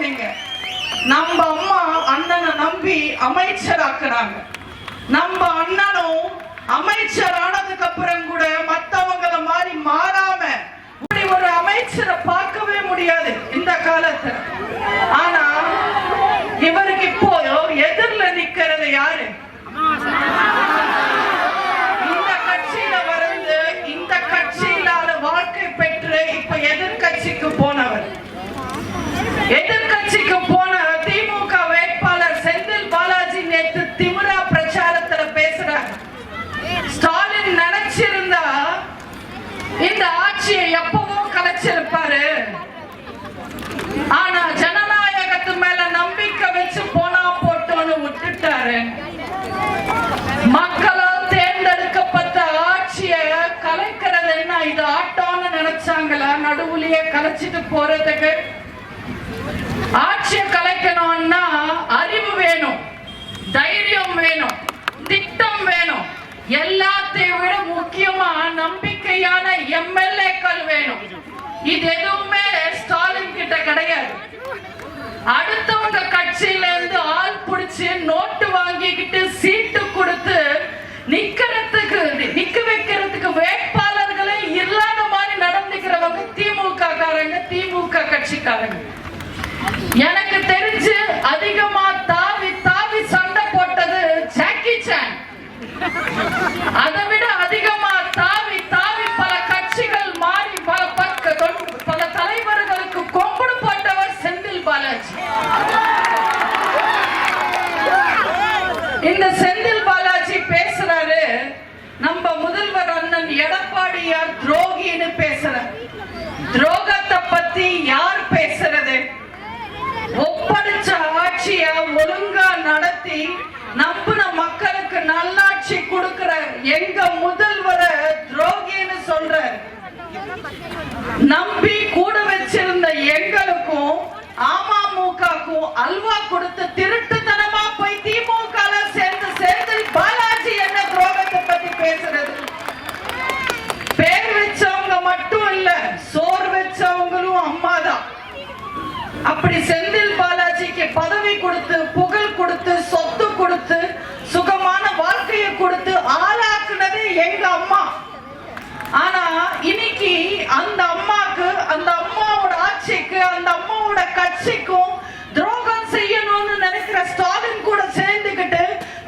நீங்க நம்ம அம்மா அண்ணனை நம்பி அமைச்சராக்குறாங்க. நம்ம அண்ணனும் அமைச்சர் ஆனதுக்கு அப்புறம் கூட மத்தவங்கள மாதிரி மாறாம இப்படி ஒரு அமைச்சரை பார்க்கவே முடியாது இந்த காலத்துல ஆனா இவருக்கு இப்போ எதிரில நிக்கிறது யாரு இந்த கட்சியில வந்து இந்த கட்சியிலான வாழ்க்கை பெற்று இப்ப எதிர்க்கட்சிக்கு போனவர் எதிர்க்கட்சிக்கு போன திமுக வேட்பாளர் செந்தில் பாலாஜி நேற்று திமுறா பிரச்சாரத்துல பேசுறாங்க ஸ்டாலின் நினைச்சிருந்தா இந்த ஆட்சியை எப்பவோ கலைச்சிருப்பாரு ஆனா ஜனநாயகத்து மேல நம்பிக்கை வச்சு போனா போட்டோன்னு விட்டுட்டாரு மக்களால் தேர்ந்தெடுக்கப்பட்ட ஆட்சியை கலைக்கிறது என்ன? இது ஆட்டம்னு நினைச்சாங்களா? நடுவுலயே கலைச்சிட்டு போறதுக்கு. ஆட்சியை கலைக்கணும்னா அறிவு வேணும் தைரியம் வேணும் திட்டம் வேணும். எல்லாத்தையும் விட முக்கியமா நம்பிக்கையான எம்எல்ஏக்கள் வேணும். இது எதுவுமே ஸ்டாலின் கிட்ட கிடையாது. அடுத்தவங்க கட்சியில இருந்து ஆள் பிடிச்சு நோட்டு கட்சிக்காரங்க. எனக்கு தெரிஞ்சு அதிகமா தாவி தாவி சண்டை போட்டது ஜாக்கி சான். அதை விட அதிகமா தாவி தாவி பல கட்சிகள் மாறி பல பக்க பல தலைவர்களுக்கு கொம்புடு போட்டவர் செந்தில் பாலாஜி. இந்த செந்தில் பாலாஜி பேசுறாரு நம்ம முதல்வர் அண்ணன் எடப்பாடியார் துரோகின்னு பேசுற துரோகத்தை பத்தி யார் பேசுறது ஒப்படைச்ச ஆட்சிய ஒழுங்கா நடத்தி நம்பின மக்களுக்கு நல்லாட்சி கொடுக்கிற எங்க முதல்வர துரோகின்னு சொல்ற நம்பி கூட வச்சிருந்த எங்களுக்கும் அமமுகக்கும் அல்வா கொடுத்து திருட்டுத்தனமா போய் திமுக சேர்ந்து சேர்ந்து பாலாஜி என்ன துரோகத்தை பத்தி பேசுறது? பேர் வச்சவங்க மட்டும் இல்ல சோர் வச்சவங்களும் அம்மாதான். அப்படி செந்தில் கொடுத்து புகழ் கொடுத்து சொத்து கொடுத்து சுகமான வாழ்க்கையை கொடுத்து ஆளாக்குனதே எங்க அம்மா. ஆனா இன்னைக்கு அந்த அம்மா அந்த அம்மாவோட ஆட்சிக்கு அந்த அம்மாவோட கட்சிக்கும் துரோகம் செய்யணும்னு நினைக்கிற ஸ்டாலின் கூட சேர்ந்துக்கிட்டு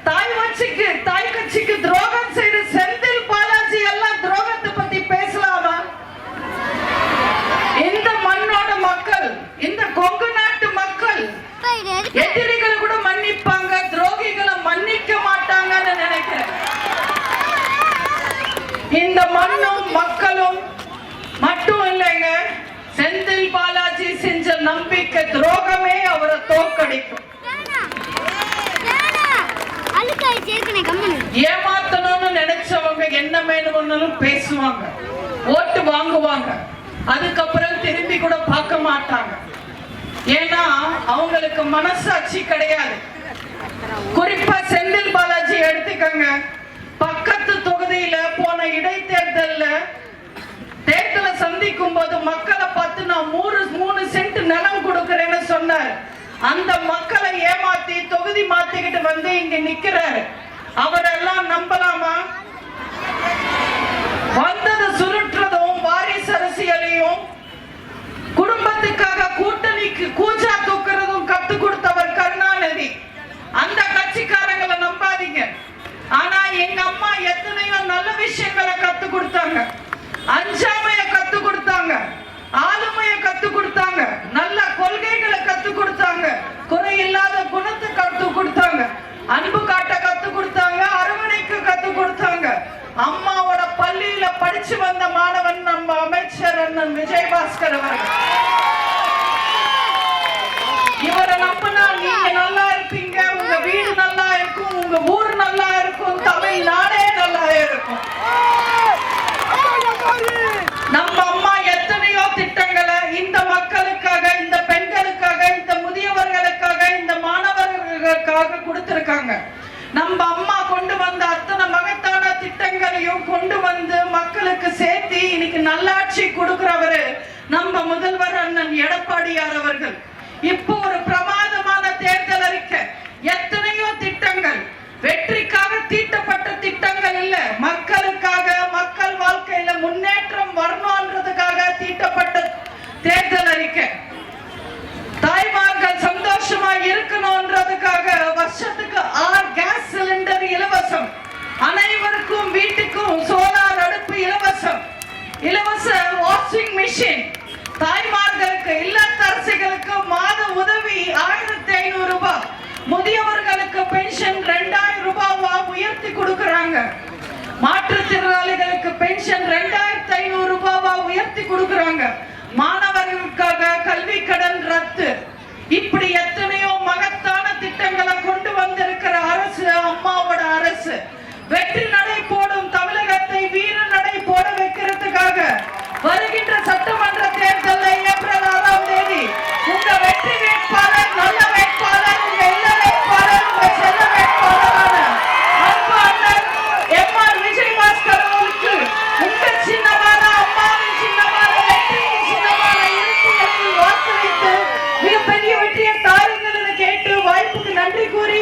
தாய் வச்சிக்கு தாய் கட்சிக்கு துரோகம் செய்து செந்தில் பாலாஜி எல்லாம் துரோகத்தை பத்தி பேசலாமா இந்த மண்ணோட மக்கள் இந்த கொங்கு நாட்டு மக்கள் எதிரிகளை கூட மன்னிப்பாங்க துரோகிகளை மன்னிக்க மாட்டாங்கன்னு நினைக்கிறேன் இந்த மண்ணும் மக்களும் மட்டும் இல்லைங்க செந்தில் பாலாஜி செஞ்ச நம்பிக்கை துரோகமே அவரை தோக்கடிக்கும் ஏமாத்தணும்னு நினைச்சவங்க என்ன வேணும்னாலும் பேசுவாங்க ஓட்டு வாங்குவாங்க. அதுக்கப்புறம் திரும்பி கூட பார்க்க மாட்டாங்க. ஏன்னா அவங்களுக்கு மனசாட்சி கிடையாது. குறிப்பா செந்தில் பாலாஜி எடுத்துக்கங்க. நான் மூணு மூணு சென்ட் நிலம் கொடுக்கறேன்னு சொன்னார். அந்த மக்களை ஏமாத்தி தொகுதி மாத்திக்கிட்டு வந்து இங்க நிக்கிறாரு. அவரெல்லாம் நம்பலாமா? வந்தது சுருட்டுறதும் வாரிசு அரசியலையும் குடும்பத்துக்கு விஜயபாஸ்கர் அவர்கள். இவரை நம்பினா நீங்க நல்லா இருப்பீங்க உங்க வீடு நல்லா இருக்கும் உங்க ஊர் நல்லா இருக்கும் தமிழ்நாடே நல்லா இருக்கும். நம்ம அம்மா எத்தனையோ திட்டங்களை இந்த மக்களுக்காக இந்த பெண்களுக்காக இந்த முதியவர்களுக்காக இந்த மாணவர்களுக்காக கொடுத்திருக்காங்க. நம்ம அம்மா கொண்டு வந்த அத்தனை மகத்தான திட்டங்களையும் கொண்டு வந்து மக்களுக்கு சேர்த்து இன்னைக்கு நல்லாட்சி கொடுக்கிறவரு நம்ம முதல்வர் அண்ணன் எடப்பாடியார் அவர்கள். இப்போ ஒரு பிரமா இலவச வாஷிங் மிஷின் தாய்மார்களுக்கு இல்லத்தரசிகளுக்கு மாத உதவி ஆயிரத்தி ஐநூறு ரூபாய். முதியவர்களுக்கு பென்ஷன் ரெண்டாயிரம் ரூபாவா உயர்த்தி கொடுக்கறாங்க. மாற்றுத்திறனாளிகளுக்கு பென்ஷன் ரெண்டாயிரத்தி ஐநூறு ரூபாவா உயர்த்தி கொடுக்கறாங்க. மாணவர்களுக்காக கல்வி கடன் ரத்து. இப்படி எத்தனையோ மகத்தான திட்டங்களை கொண்டு வந்திருக்கிற அரசு அம்மாவோட அரசு. வெற்றி நடை போட করে